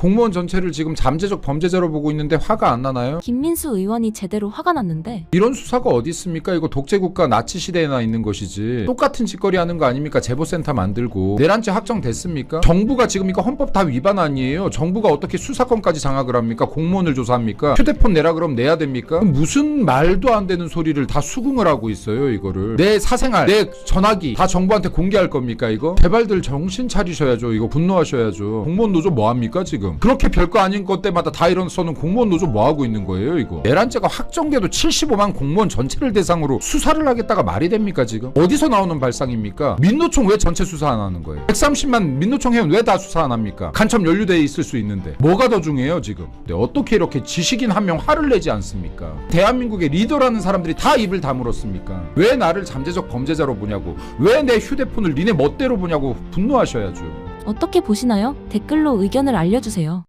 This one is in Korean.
공무원 전체를 지금 잠재적 범죄자로 보고 있는데 화가 안 나나요? 김민수 의원이 제대로 화가 났는데 이런 수사가 어디 있습니까? 이거 독재국가 나치 시대에나 있는 것이지. 똑같은 짓거리 하는 거 아닙니까? 제보센터 만들고. 내란죄 확정됐습니까? 정부가 지금 이거 헌법 다 위반 아니에요? 정부가 어떻게 수사권까지 장악을 합니까? 공무원을 조사합니까? 휴대폰 내라 그럼 내야 됩니까? 무슨 말도 안 되는 소리를 다 수긍을 하고 있어요, 이거를. 내 사생활, 내 전화기 다 정부한테 공개할 겁니까, 이거? 제발들 정신 차리셔야죠. 이거 분노하셔야죠. 공무원 노조 뭐 합니까, 지금? 그렇게 별거 아닌 것 때마다 다 이런 써는 공무원 노조 뭐 하고 있는 거예요, 이거? 내란죄가 확정돼도 75만 공무원 전체를 대상으로 수사를 하겠다가 말이 됩니까, 지금? 어디서 나오는 발상입니까? 민노총 왜 전체 수사 안 하는 거예요? 130만 민노총 회원 왜 다 수사 안 합니까? 간첩 연루돼 있을 수 있는데. 뭐가 더 중요해요, 지금? 근데 어떻게 이렇게 지식인 한 명 화를 내지 않습니까? 대한민국의 리더라는 사람들이 다 입을 다물었습니까? 왜 나를 잠재적 범죄자로 보냐고. 왜 내 휴대폰을 니네 멋대로 보냐고 분노하셔야죠. 어떻게 보시나요? 댓글로 의견을 알려주세요.